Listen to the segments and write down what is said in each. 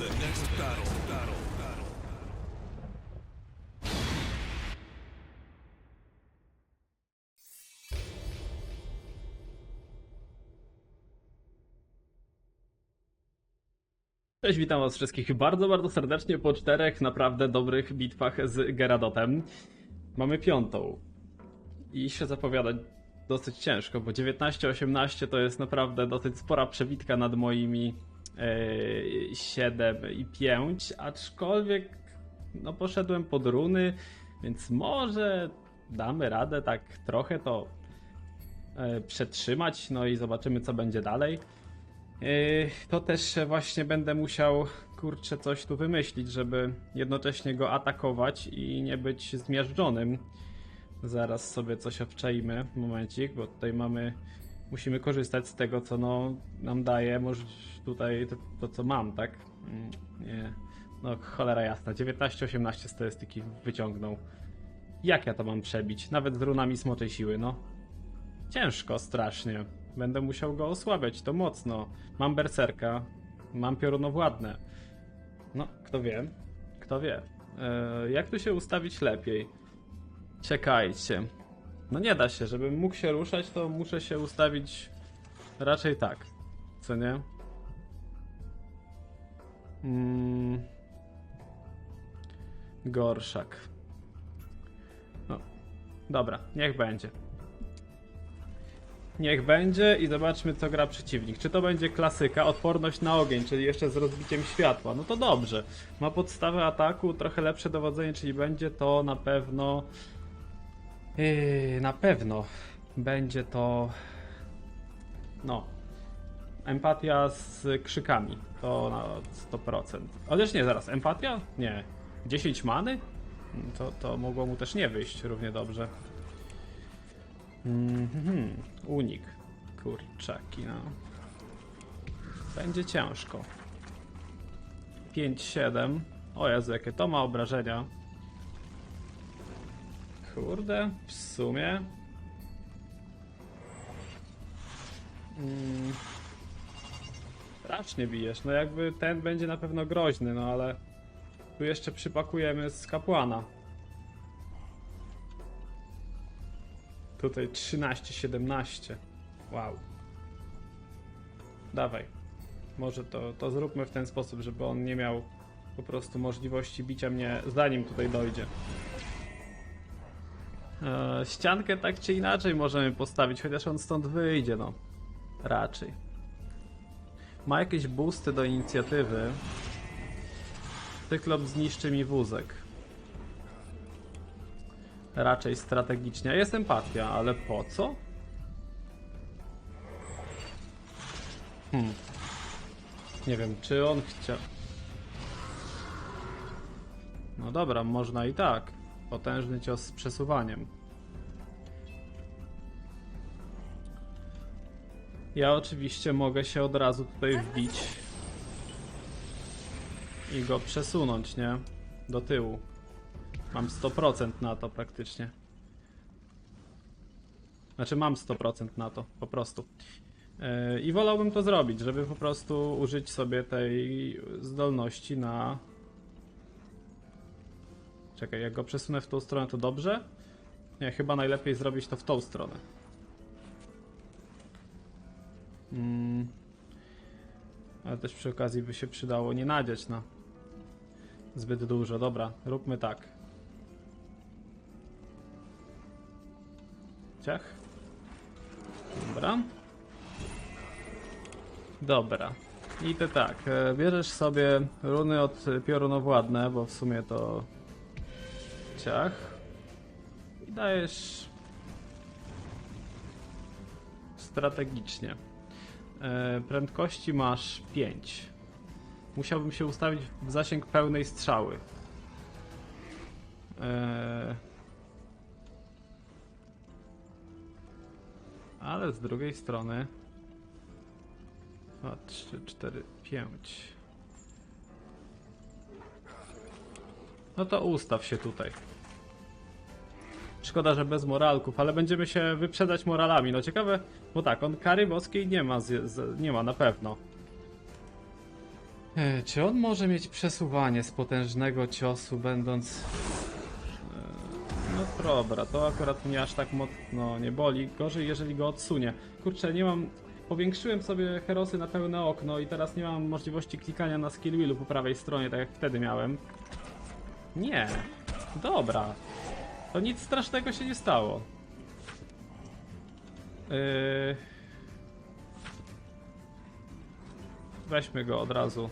the next battle. Battle. Cześć, witam was wszystkich bardzo, bardzo serdecznie po czterech naprawdę dobrych bitwach z Geradotem. Mamy piątą. I się zapowiada dosyć ciężko, bo 19-18 to jest naprawdę dosyć spora przebitka nad moimi 7 i 5, aczkolwiek no poszedłem pod runy, więc może damy radę tak trochę to e, przetrzymać, no i zobaczymy co będzie dalej. Yy, to też właśnie będę musiał, kurczę, coś tu wymyślić, żeby jednocześnie go atakować i nie być zmiażdżonym. Zaraz sobie coś obczajmy, momencik, bo tutaj mamy, musimy korzystać z tego, co no, nam daje, może tutaj to, to co mam, tak? Mm, Nie, no cholera jasna, 19-18 statystyki wyciągnął. Jak ja to mam przebić? Nawet z runami smoczej siły, no. Ciężko, strasznie. Będę musiał go osłabiać, to mocno. Mam berserka, mam piorunowładne. No, kto wie? Kto wie? Eee, jak tu się ustawić lepiej? Czekajcie. No nie da się, żebym mógł się ruszać, to muszę się ustawić raczej tak. Co nie? Mm. Gorszak. No, dobra, niech będzie. Niech będzie i zobaczmy co gra przeciwnik. Czy to będzie klasyka, odporność na ogień, czyli jeszcze z rozbiciem światła. No to dobrze. Ma podstawę ataku, trochę lepsze dowodzenie, czyli będzie to na pewno... Yy, na pewno będzie to... No. Empatia z krzykami. To na 100%. Chociaż nie, zaraz. Empatia? Nie. 10 many? To, to mogło mu też nie wyjść równie dobrze. Mhm, unik. Kurczaki, no. Będzie ciężko. 5-7. O Jezu, jakie to ma obrażenia. Kurde, w sumie. Mm. Strasznie bijesz. No jakby ten będzie na pewno groźny, no ale tu jeszcze przypakujemy z kapłana. Tutaj 13, 17. Wow. Dawaj. Może to, to zróbmy w ten sposób, żeby on nie miał po prostu możliwości bicia mnie zanim tutaj dojdzie. Eee, ściankę tak czy inaczej możemy postawić, chociaż on stąd wyjdzie, no. Raczej. Ma jakieś boosty do inicjatywy. Cyklop zniszczy mi wózek. Raczej strategicznie. Jest empatia, ale po co? Hmm. Nie wiem, czy on chciał. No dobra, można i tak. Potężny cios z przesuwaniem. Ja oczywiście mogę się od razu tutaj wbić i go przesunąć, nie? Do tyłu. Mam 100% na to praktycznie. Znaczy mam 100% na to, po prostu. Yy, I wolałbym to zrobić, żeby po prostu użyć sobie tej zdolności na... Czekaj, jak go przesunę w tą stronę to dobrze? Nie, chyba najlepiej zrobić to w tą stronę. Mm. Ale też przy okazji by się przydało nie nadziać na zbyt dużo. Dobra, róbmy tak. Ciach. Dobra. Dobra. I to tak, e, bierzesz sobie runy od piorunowładne, bo w sumie to ciach. I dajesz strategicznie. E, Prędkości masz 5. Musiałbym się ustawić w zasięg pełnej strzały. Eee... Ale z drugiej strony. 2, 3, 4, 5. No to ustaw się tutaj. Szkoda, że bez moralków, ale będziemy się wyprzedzać moralami. No ciekawe, bo tak, on kary boskiej nie ma, z, z, nie ma na pewno. E, Czy on może mieć przesuwanie z potężnego ciosu, będąc. E, No dobra, to akurat mnie aż tak mocno nie boli. Gorzej, jeżeli go odsunie. Kurczę, nie mam. Powiększyłem sobie herosy na pełne okno i teraz nie mam możliwości klikania na skill wheelu po prawej stronie, tak jak wtedy miałem. Nie. Dobra. To nic strasznego się nie stało. Yy... Weźmy go od razu.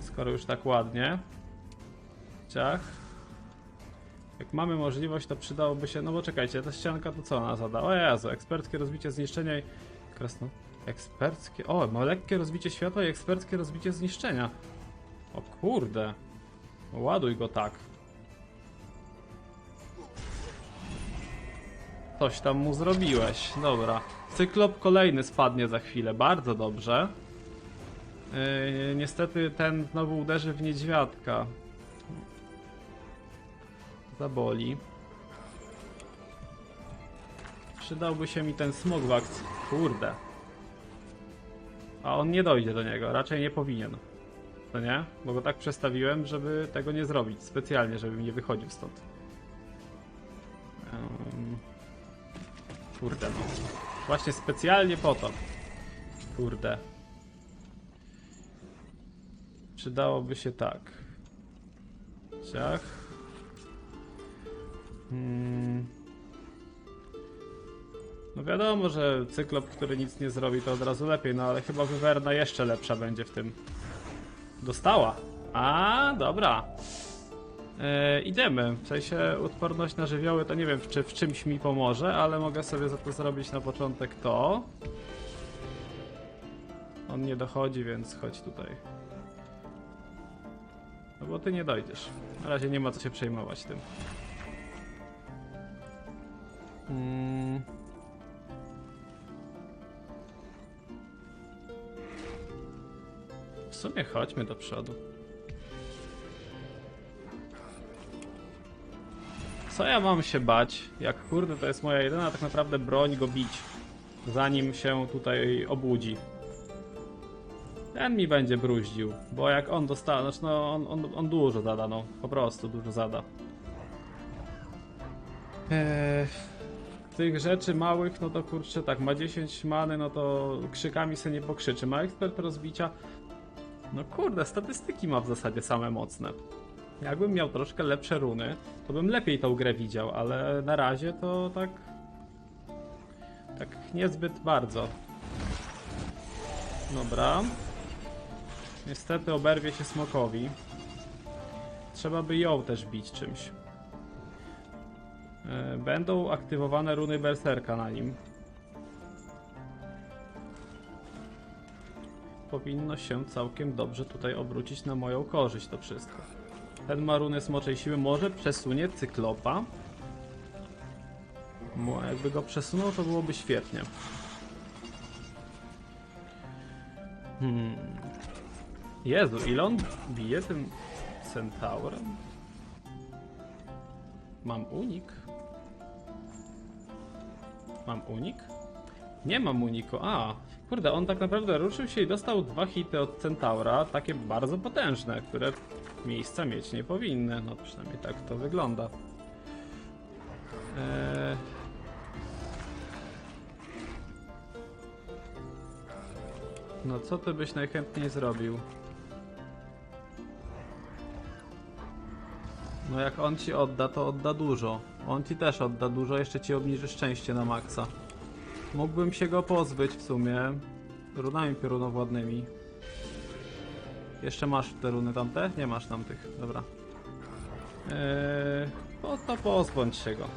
Skoro już tak ładnie. Ciach. Jak mamy możliwość, to przydałoby się. No bo czekajcie, ta ścianka to co ona zada? O Jezu, eksperckie rozbicie zniszczenia i. Krasno. Eksperckie. O, ma lekkie rozbicie światła i eksperckie rozbicie zniszczenia. O kurde. Ładuj go tak. Coś tam mu zrobiłeś. Dobra. Cyklop kolejny spadnie za chwilę. Bardzo dobrze. Yy, niestety ten znowu uderzy w niedźwiadka. Zaboli. Przydałby się mi ten smogwak. Kurde. A on nie dojdzie do niego. Raczej nie powinien. To nie? Bo go tak przestawiłem, żeby tego nie zrobić. Specjalnie, żeby mi nie wychodził stąd. Em, Kurde no. Właśnie specjalnie po to. Kurde. Przydałoby się tak. Ciach. Hmm. No wiadomo, że cyklop, który nic nie zrobi, to od razu lepiej, no ale chyba wywerna jeszcze lepsza będzie w tym. Dostała. A, dobra. E, idziemy. W sensie odporność na żywioły to nie wiem, czy w czymś mi pomoże, ale mogę sobie za to zrobić na początek to. On nie dochodzi, więc chodź tutaj. No bo ty nie dojdziesz. Na razie nie ma co się przejmować tym. Mm. Sumie chodźmy do przodu. Co ja mam się bać? Jak kurde to jest moja jedyna tak naprawdę broń go bić. Zanim się tutaj obudzi. Ten mi będzie bruździł, bo jak on dostanie, znaczy no on, on, on dużo zada, no po prostu dużo zada. Eee, tych rzeczy małych, no to kurczę tak, ma 10 many, no to krzykami se nie pokrzyczy. Ma ekspert rozbicia, no kurde, statystyki ma w zasadzie same mocne. Jakbym miał troszkę lepsze runy, to bym lepiej tą grę widział, ale na razie to tak... Tak niezbyt bardzo. Dobra. Niestety oberwie się smokowi. Trzeba by ją też bić czymś. E, Będą aktywowane runy berserka na nim. Powinno się całkiem dobrze tutaj obrócić na moją korzyść to wszystko. Ten ma runy smoczej siły może przesunie cyklopa. Mo- Jakby go przesunął, to byłoby świetnie. Hmm. Jezu, ile on bije tym centaurem? Mam unik? Mam unik? Nie mam uniku. A, kurde, on tak naprawdę ruszył się i dostał dwa hity od centaura, takie bardzo potężne, które miejsca mieć nie powinny. No przynajmniej tak to wygląda. Eee... No co ty byś najchętniej zrobił? No jak on ci odda, to odda dużo. On ci też odda dużo, jeszcze ci obniży szczęście na maksa. Mógłbym się go pozbyć w sumie. Runami piorunowładnymi. Jeszcze masz te runy tamte? Nie masz tamtych, dobra. Eee, no to pozbądź się go.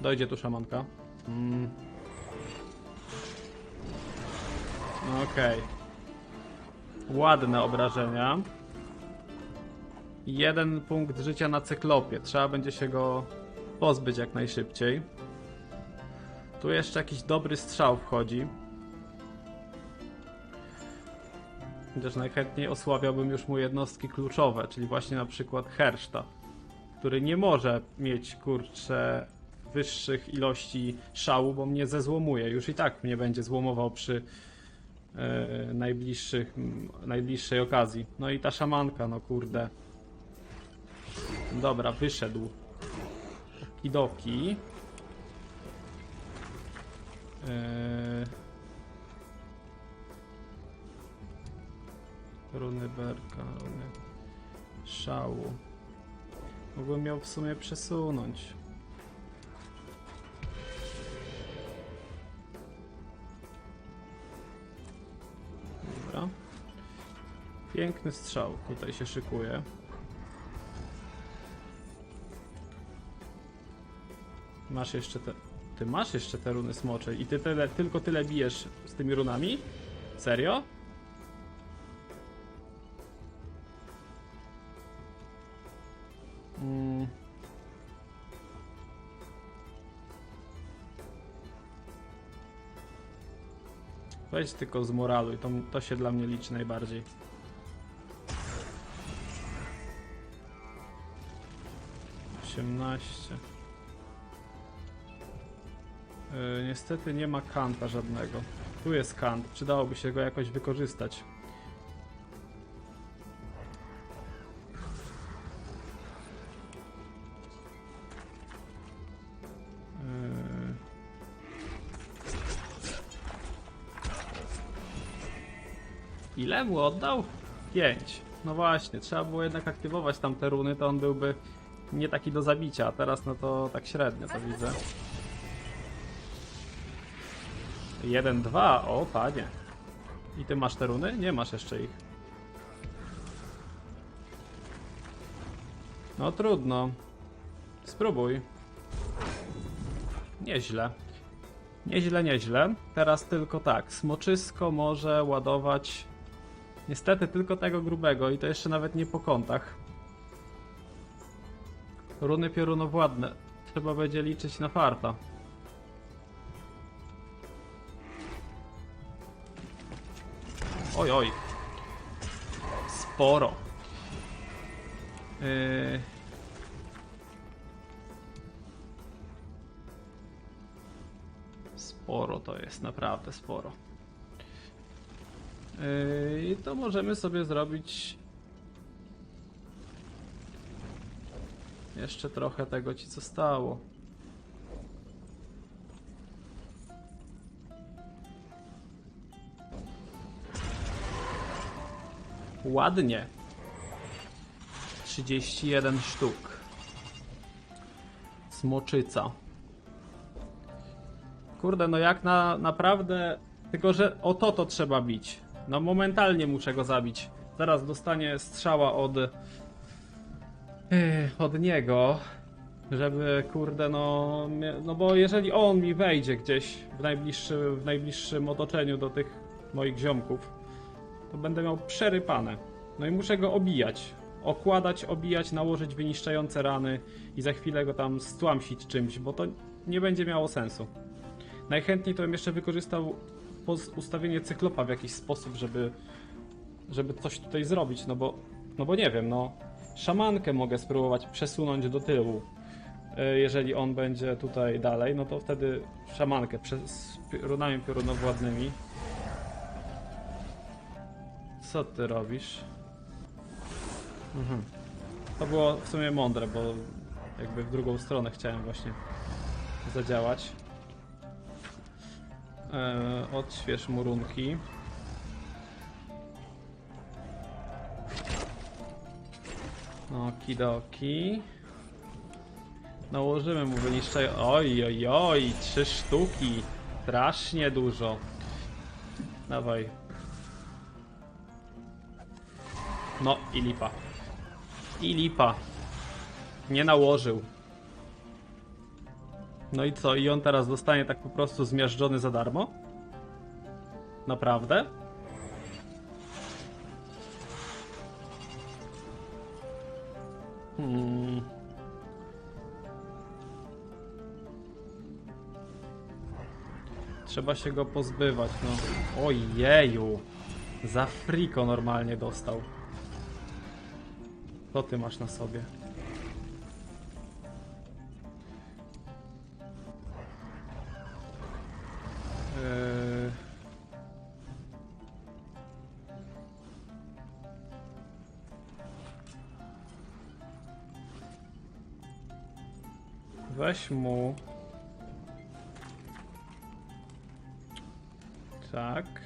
Dojdzie tu szamanka. Mm. Okej. Ładne obrażenia. Jeden punkt życia na cyklopie. Trzeba będzie się go pozbyć jak najszybciej. Tu jeszcze jakiś dobry strzał wchodzi. Chociaż najchętniej osłabiałbym już mu jednostki kluczowe, czyli właśnie na przykład Herszta, który nie może mieć kurcze wyższych ilości szału, bo mnie zezłomuje. Już i tak mnie będzie złomował przy e, najbliższych, najbliższej okazji. No i ta szamanka, no kurde. Dobra, wyszedł. Kidoki. Eee... Runy berka, runy szału. Mógłbym ją w sumie przesunąć. Dobra. Piękny strzał tutaj się szykuje. Masz jeszcze te. Ty masz jeszcze te runy smocze i ty tyle, tylko tyle bijesz z tymi runami? Serio? Mm. Weź tylko z moralu i to, to się dla mnie liczy najbardziej. Osiemnaście. Yy, niestety nie ma kanta żadnego. Tu jest kant, przydałoby się go jakoś wykorzystać. Yy. Ile mu oddał? 5. No właśnie, trzeba było jednak aktywować tam te runy, to on byłby nie taki do zabicia, a teraz no to tak średnio to widzę. 1, 2, o panie. I ty masz te runy? Nie masz jeszcze ich. No trudno. Spróbuj. Nieźle. Nieźle, nieźle. Teraz tylko tak. Smoczysko może ładować. Niestety tylko tego grubego i to jeszcze nawet nie po kątach. Runy piorunowładne. Trzeba będzie liczyć na farta. Oj, oj. Sporo. Yy... Sporo to jest, naprawdę sporo. Yy, I to możemy sobie zrobić jeszcze trochę tego ci zostało. Ładnie. 31 sztuk. Smoczyca. Kurde, no jak na naprawdę. Tylko, że o to to trzeba bić. No momentalnie muszę go zabić. Zaraz dostanie strzała od. Ech, od niego. Żeby, kurde, no. No bo jeżeli on mi wejdzie gdzieś w najbliższym, w najbliższym otoczeniu do tych moich ziomków, to będę miał przerypane. No i muszę go obijać. Okładać, obijać, nałożyć wyniszczające rany i za chwilę go tam stłamsić czymś, bo to nie będzie miało sensu. Najchętniej to bym jeszcze wykorzystał ustawienie cyklopa w jakiś sposób, żeby, żeby coś tutaj zrobić, no bo, no bo nie wiem, no. Szamankę mogę spróbować przesunąć do tyłu. E, Jeżeli on będzie tutaj dalej, no to wtedy szamankę z runami piorunowładnymi. Co ty robisz? Mhm. To było w sumie mądre, bo jakby w drugą stronę chciałem właśnie zadziałać. Eee, odśwież murunki. Okidoki. Nałożymy mu wyniszczaj. Oj, oj, oj, trzy sztuki. Strasznie dużo. Dawaj. No i lipa. I lipa. Nie nałożył. No i co? I on teraz dostanie tak po prostu zmiażdżony za darmo? Naprawdę? Hmm. Trzeba się go pozbywać, no. Ojeju. Za friko normalnie dostał. To ty masz na sobie. Eee. Weź mu. Tak.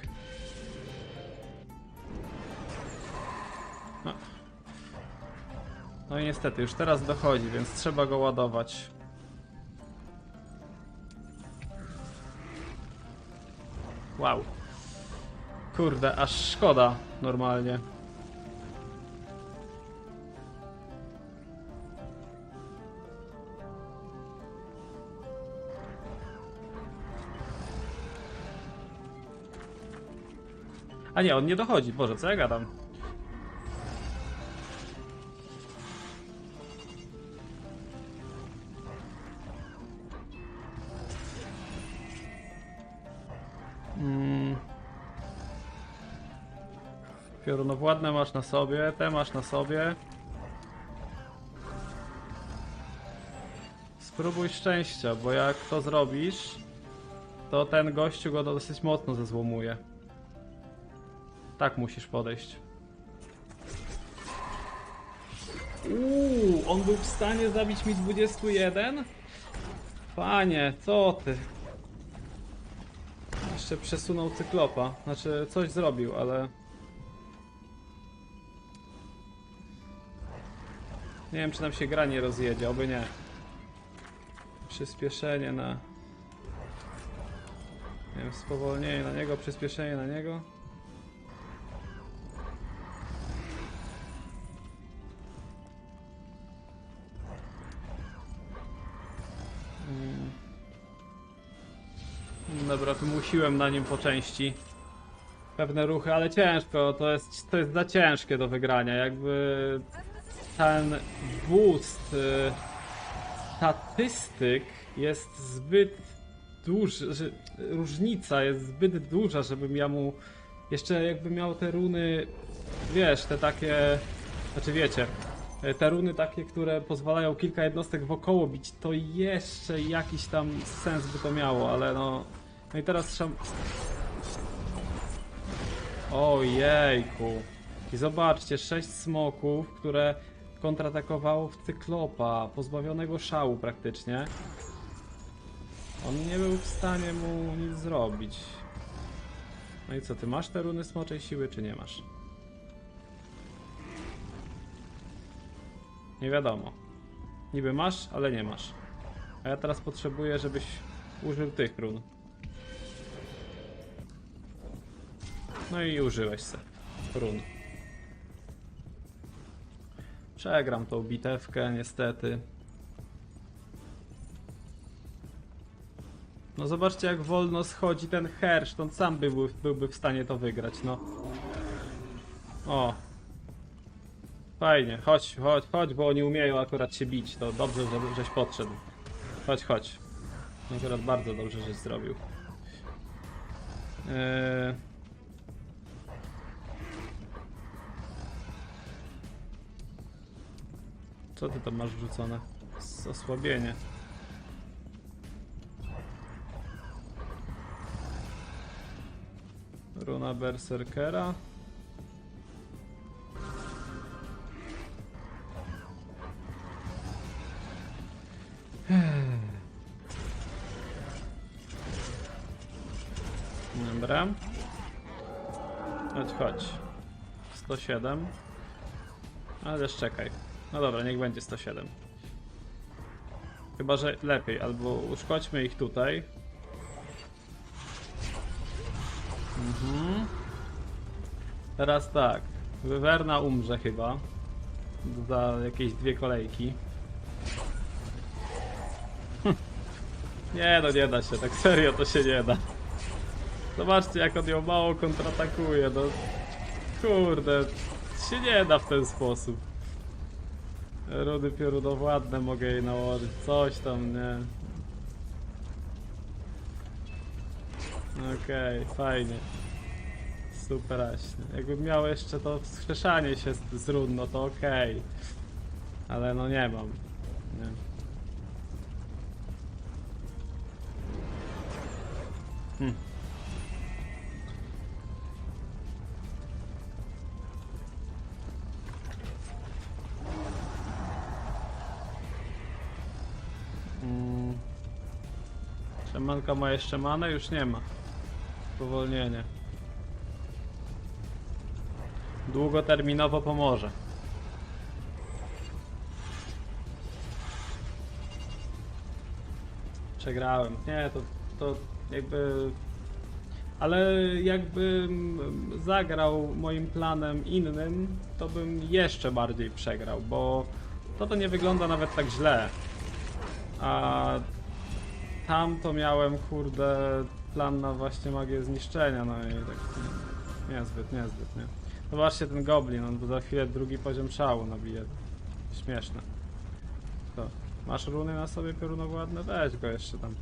I niestety, już teraz dochodzi, więc trzeba go ładować. Wow. Kurde, aż szkoda normalnie. A nie, on nie dochodzi. Boże, co ja gadam? Piorunowładne masz na sobie, te masz na sobie. Spróbuj szczęścia, bo jak to zrobisz, to ten gościu go dosyć mocno zezłomuje. Tak musisz podejść. Uuu, on był w stanie zabić mi 21? Panie, co ty? Jeszcze przesunął cyklopa. Znaczy, coś zrobił, ale... Nie wiem, czy nam się gra nie rozjedzie, oby nie. Przyspieszenie na... Nie wiem, spowolnienie na niego, przyspieszenie na niego. Dobra, wymusiłem na nim po części pewne ruchy, ale ciężko, to jest, to jest za ciężkie do wygrania, jakby ten boost y, statystyk jest zbyt duży, że różnica jest zbyt duża, żebym ja mu jeszcze jakby miał te runy, wiesz, te takie, znaczy wiecie, te runy takie, które pozwalają kilka jednostek wokoło bić, to jeszcze jakiś tam sens by to miało, ale no... No i teraz trzeba... Ojejku. I zobaczcie, sześć smoków, które kontratakowało w Cyklopa, pozbawionego szału praktycznie. On nie był w stanie mu nic zrobić. No i co, ty masz te runy smoczej siły, czy nie masz? Nie wiadomo. Niby masz, ale nie masz. A ja teraz potrzebuję, żebyś użył tych run. No i użyłeś se run. Przegram tą bitewkę, niestety. No zobaczcie jak wolno schodzi ten hersz, on sam byłby, byłby w stanie to wygrać, no. O. Fajnie, chodź, chodź, chodź, bo oni umieją akurat się bić, to dobrze, że, żeś podszedł. Chodź, chodź. Akurat bardzo dobrze, żeś zrobił. Eee... Co ty tam masz wrzucone? Osłabienie. Runa Berserkera. Dobra. Chodź, chodź. 107. Ale czekaj. No dobra, niech będzie 107. Chyba, że lepiej, albo uszkodźmy ich tutaj. Mhm. Teraz tak. Wywerna umrze chyba. Za jakieś dwie kolejki. Nie no, nie da się, tak serio to się nie da. Zobaczcie jak on ją mało kontratakuje, no. Kurde, się nie da w ten sposób. Rudy piorunowładne mogę jej nałożyć, coś tam, nie. Okej, fajnie. Superaśnie. Jakbym miał jeszcze to wskrzeszanie się z, run, no to okej. Ale no nie mam. Nie. Hm. Szamanka ma jeszcze manę? Już nie ma. Powolnienie. Długoterminowo pomoże. Przegrałem. Nie, to, to jakby. Ale jakbym zagrał moim planem innym, to bym jeszcze bardziej przegrał, bo to to nie wygląda nawet tak źle. A tam to miałem, kurde, plan na właśnie magię zniszczenia, no i tak niezbyt, niezbyt, nie. Zobaczcie ten goblin, on za chwilę drugi poziom szału nabije. Śmieszne. To, masz runy na sobie piorunowładne? Weź go jeszcze tam.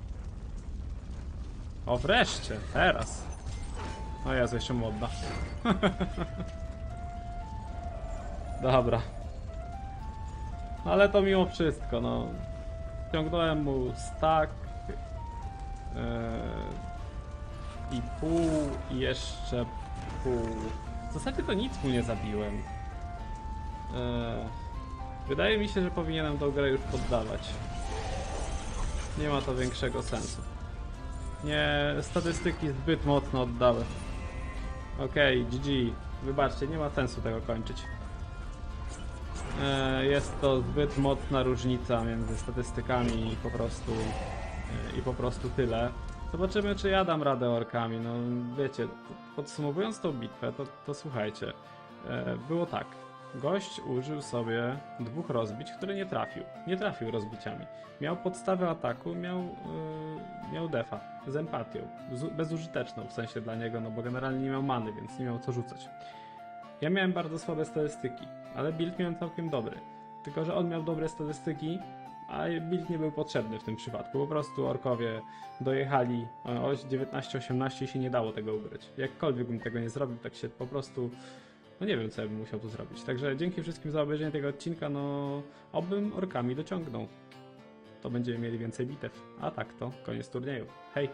O, wreszcie, teraz. O Jezu, jeszcze mu odda. Dobra. Ale to mimo wszystko, no. Ciągnąłem mu stack i pół i jeszcze pół. W zasadzie to nic mu nie zabiłem. Yy, wydaje mi się, że powinienem tą grę już poddawać. Nie ma to większego sensu. Nie, statystyki zbyt mocno oddały. Okej, GG. Wybaczcie, nie ma sensu tego kończyć. E, Jest to zbyt mocna różnica między statystykami i po prostu i po prostu tyle. Zobaczymy, czy ja dam radę orkami. No wiecie, podsumowując tą bitwę, to, to słuchajcie. E, Było tak. Gość użył sobie dwóch rozbić, które nie trafił. Nie trafił rozbiciami. Miał podstawę ataku, miał, yy, miał defa z empatią. Z, bezużyteczną w sensie dla niego, no bo generalnie nie miał many, więc nie miał co rzucać. Ja miałem bardzo słabe statystyki, ale build miałem całkiem dobry. Tylko, że on miał dobre statystyki, a build nie był potrzebny w tym przypadku. Po prostu orkowie dojechali e, o 19-18 i się nie dało tego ugrać. Jakkolwiek bym tego nie zrobił, tak się po prostu no nie wiem, co ja bym musiał tu zrobić. Także dzięki wszystkim za obejrzenie tego odcinka. No, obym orkami dociągnął. To będziemy mieli więcej bitew. A tak to koniec turnieju. Hej!